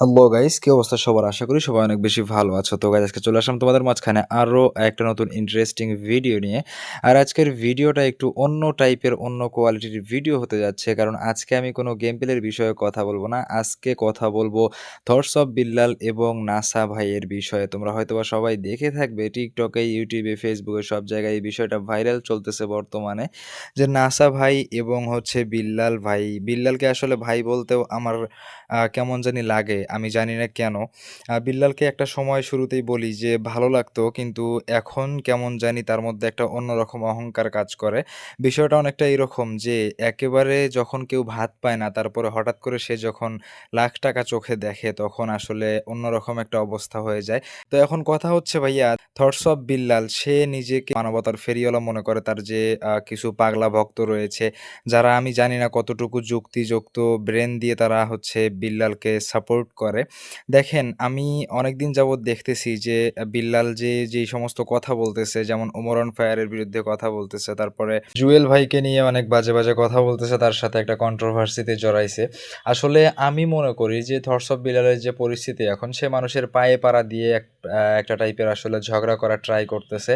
Hello guys কি অবস্থা সবার? আশা করি সবাই অনেক বেশি ভালো আছো। তো গাইস আজকে চলে আসলাম তোমাদের মাঝখানে আরও একটা নতুন ইন্টারেস্টিং ভিডিও নিয়ে। আর আজকের ভিডিওটা একটু অন্য টাইপের অন্য কোয়ালিটির ভিডিও হতে যাচ্ছে। কারণ আজকে আমি কোনো গেম প্লের বিষয়ে কথা বলব না। আজকে কথা বলব থটস অফ বিল্লাল এবং নাসা ভাইয়ের বিষয়ে। তোমরা হয়তোবা সবাই দেখে থাকবে টিকটকে ইউটিউবে ফেসবুকে সব জায়গায় এই বিষয়টা ভাইরাল চলতেছে বর্তমানে। যে নাসা ভাই এবং হচ্ছে বিল্লাল ভাই। বিল্লালকে আসলে ভাই বলতেও আমার কেমন জানি লাগে। আমি জানি না কেন। বিল্লালকে একটা সময় শুরুতেই বলি যে, ভালো লাগতো, কিন্তু এখন কেমন জানি তার মধ্যে একটা অন্যরকম অহংকার কাজ করে। বিষয়টা অনেকটা এরকম যে, একেবারে যখন কেউ ভাত পায় না, তারপরে হঠাৎ করে সে যখন লাখ টাকা চোখে দেখে, তখন আসলে অন্যরকম একটা অবস্থা হয়ে যায়। তো এখন কথা হচ্ছে, ভাইয়া থটস অফ বিল্লাল, সে নিজেকে মানবতার ফেরিওয়ালা মনে করে তার যে কিছু পাগলা ভক্ত রয়েছে, যারা আমি জানি না কতটুকু যুক্তিযুক্ত ব্রেন দিয়ে তারা হচ্ছে বিল্লালকে সাপোর্ট করে। দেখেন, আমি অনেকদিন যাবৎ দেখতেছি যে, বিল্লাল যে যেই সমস্ত কথা বলতেছে, যেমন ওমরন ফায়ারের বিরুদ্ধে কথা বলতেছে, তারপরে জুয়েল ভাইকে নিয়ে অনেক বাজে বাজে কথা বলতেছে, তার সাথে একটা কন্ট্রোভার্সিতে জড়াইছে। আসলে আমি মনে করি যে থটস অফ বিল্লালের যে পরিস্থিতি এখন, সে মানুষের পায়ে পাড়া দিয়ে এক- একটা টাইপের আসলে ঝগড়া করা ট্রাই করতেছে।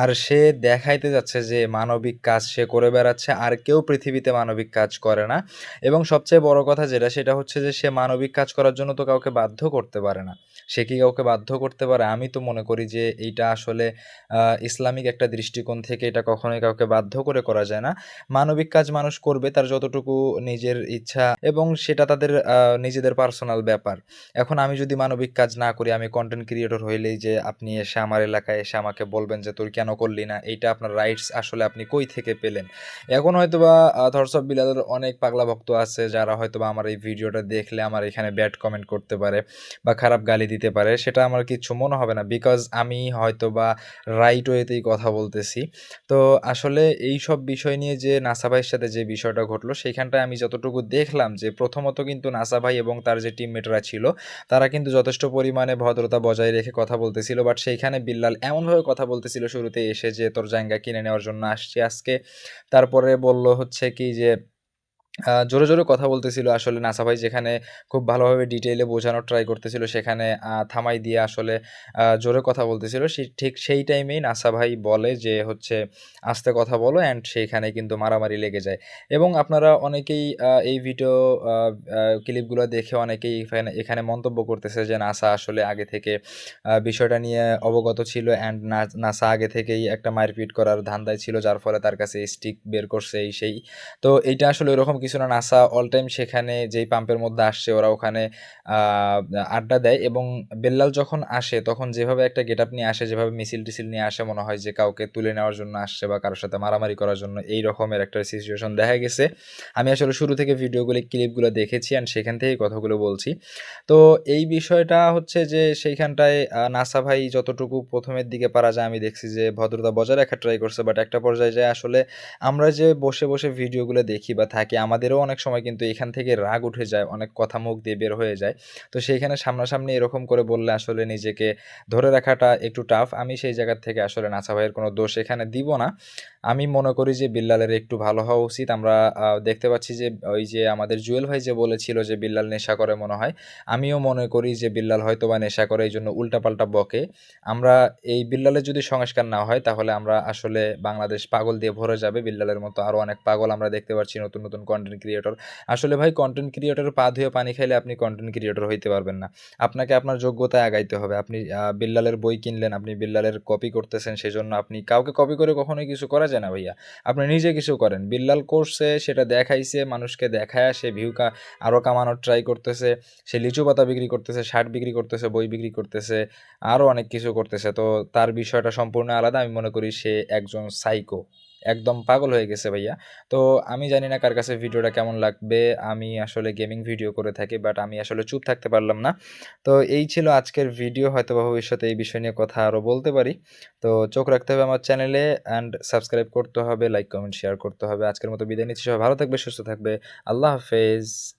আর সে দেখাইতে যাচ্ছে যে মানবিক কাজ সে করে বেড়াচ্ছে, আর কেউ পৃথিবীতে মানবিক কাজ করে না। এবং সবচেয়ে বড় কথা যেটা, সেটা হচ্ছে যে সে মানবিক কাজ করার জন্য তো কাউকে বাধ্য করতে পারে না। সে কি কাউকে বাধ্য করতে পারে? আমি তো মনে করি যে এইটা আসলে ইসলামিক একটা দৃষ্টিকোণ থেকে এটা কখনোই কাউকে বাধ্য করে করা যায় না। মানবিক কাজ মানুষ করবে তার যতটুকু নিজের ইচ্ছা এবং সেটা তাদের নিজেদের পার্সোনাল ব্যাপার। এখন আমি যদি মানবিক কাজ না করি, আমি কন্টেন্ট ক্রিয়েটর হইলেই যে আপনি এসে আমার এলাকায় এসে আমাকে বলবেন যে তুই কেন করলি না? এইটা আপনার রাইটস আসলে আপনি কই থেকে পেলেন? এখন হয়তোবা অফ বিলালের অনেক পাগলা ভক্ত আছে যারা হয়তোবা আমার এই ভিডিওটা দেখলে আমার এখানে ব্যাড কমেন্ট করতে পারে বা খারাপ গালি দিতে পারে। সেটা আমার কিছু মনে হবে না বিকজ আমি হয়তোবা রাইট ওয়েতেই কথা বলতেছি। তো আসলে এই সব বিষয় নিয়ে যে নাসা ভাইয়ের সাথে যে বিষয়টা ঘটলো সেইখানটায় আমি যতটুকু দেখলাম যে প্রথমত কিন্তু নাসা ভাই এবং তার যে টিমমেটরা ছিল, তারা কিন্তু যথেষ্ট পরিমাণে ভদ্রতা বজায় রেখে কথা বলতেছিল বাট সেইখানে বিল্লাল এমনভাবে কথা বলতেছিল শুরুতে এসে যে, তোর জায়গা কিনে নেওয়ার জন্য আসছি আজকে। তারপরে বলল হচ্ছে কি যে জোরে, জোরে কথা বলতেছিল আসলে নাসা ভাই যেখানে খুব ভালোভাবে ডিটেইলে বোঝানোর ট্রাই করতেছিল সেখানে থামাই দিয়ে আসলে জোরে কথা বলতেছিল। সে ঠিক সেই টাইমেই নাসা ভাই বলে যে হচ্ছে, "আস্তে কথা বলো" অ্যান্ড সেইখানে কিন্তু মারামারি লেগে যায়। এবং আপনারা অনেকেই এই ভিডিও ক্লিপগুলো দেখে অনেকেই এখানে মন্তব্য করতেছে যে নাসা আসলে আগে থেকে বিষয়টা নিয়ে অবগত ছিল অ্যান্ড নাসা আগে থেকেই একটা মারপিট করার ধান্দায় ছিল যার ফলে তার কাছে স্টিক বের করছে এই সেই। তো এইটা আসলে ওরকম কিছু না নাসা অল টাইম সেখানে যেই পাম্পের মধ্যে আসছে ওরা ওখানে আড্ডা দেয় এবং বেল্লাল যখন আসে তখন যেভাবে একটা গেট আপ নিয়ে আসে যেভাবে মিছিল টিছিল নিয়ে আসে মনে হয় যে কাউকে তুলে নেওয়ার জন্য আসছে বা কারোর সাথে মারামারি করার জন্য এই রকমের একটা সিচুয়েশন দেখা গেছে। আমি আসলে শুরু থেকে ভিডিওগুলি ক্লিপগুলো দেখেছি অ্যান্ড সেখান থেকেই কথাগুলো বলছি। তো এই বিষয়টা হচ্ছে যে সেইখানটায় নাসা ভাই যতটুকু প্রথমের দিকে পারা যায় আমি দেখছি যে ভদ্রতা বজায় রাখার ট্রাই করছে বাট একটা পর্যায়ে যায় আসলে আমরা যে বসে, বসে ভিডিওগুলো দেখি বা থাকি আমাদেরও অনেক সময় কিন্তু এখান থেকে রাগ উঠে যায়। অনেক কথা মুখ দিয়ে বের হয়ে যায়। তো সেইখানে সামনাসামনি এরকম করে বললে আসলে নিজেকে ধরে রাখাটা একটু টাফ। আমি সেই জায়গা থেকে আসলে নাছা ভাইয়ের কোনো দোষ এখানে দিব না। আমি মনে করি যে বিল্লালের একটু ভালো হওয়া উচিত। আমরা দেখতে পাচ্ছি যে ওই যে আমাদের জুয়েল ভাই যে বলেছিল যে বিল্লাল নেশা করে মনে হয়। আমিও মনে করি যে বিল্লাল হয়তোবা নেশা করে এই জন্য উল্টাপাল্টা বকে। আমরা এই বিল্লালের যদি সংস্কার না হয় তাহলে আমরা আসলে বাংলাদেশ পাগল দিয়ে ভরে যাবে। বিল্লালের মতো আরও অনেক পাগল আমরা দেখতে পাচ্ছি নতুন, নতুন কনটেন্ট ক্রিয়েটর। আসলে ভাই কনটেন্ট ক্রিয়েটর পা ধুয়ে পানি খাইলে আপনি কনটেন্ট ক্রিয়েটর হইতে পারবেন না। আপনাকে আপনার যোগ্যতায় আগাইতে হবে। আপনি বিল্লালের বই কিনলেন, আপনি বিল্লালের কপি করতেছেন সেজন্য আপনি কাউকে কপি করে কখনোই কিছু করা যায় না ভাইয়া। আপনি নিজে কিছু করেন। বিল্লাল করছে সেটা দেখাইছে, মানুষকে দেখায়া সে ভিউ কা আরও কামানোর ট্রাই করতেছে। সে লিচু পাতা বিক্রি করতেছে, শার্ট বিক্রি করতেছে, বই বিক্রি করতেছে, আরও অনেক কিছু করতেছে। তো তার বিষয়টা সম্পূর্ণ আলাদা। আমি মনে করি সে একজন সাইকো। একদম পাগল হয়ে গেছে ভাইয়া। তো আমি জানি না কার কাছে ভিডিওটা কেমন লাগবে। আমি আসলে গেমিং ভিডিও করে থাকি বাট আমি আসলে চুপ থাকতে পারলাম না। তো এই ছিল আজকের ভিডিও হয়তো ভবিষ্যতে এই বিষয় নিয়ে কথা আরও বলতে পারি। তো চোখ রাখতে হবে আমার চ্যানেলে অ্যান্ড সাবস্ক্রাইব করতে হবে, লাইক, কমেন্ট, শেয়ার করতে হবে। আজকের মতো বিদায় নিচ্ছি। সবাই ভালো থাকবে, সুস্থ থাকবে। আল্লাহ হাফেজ।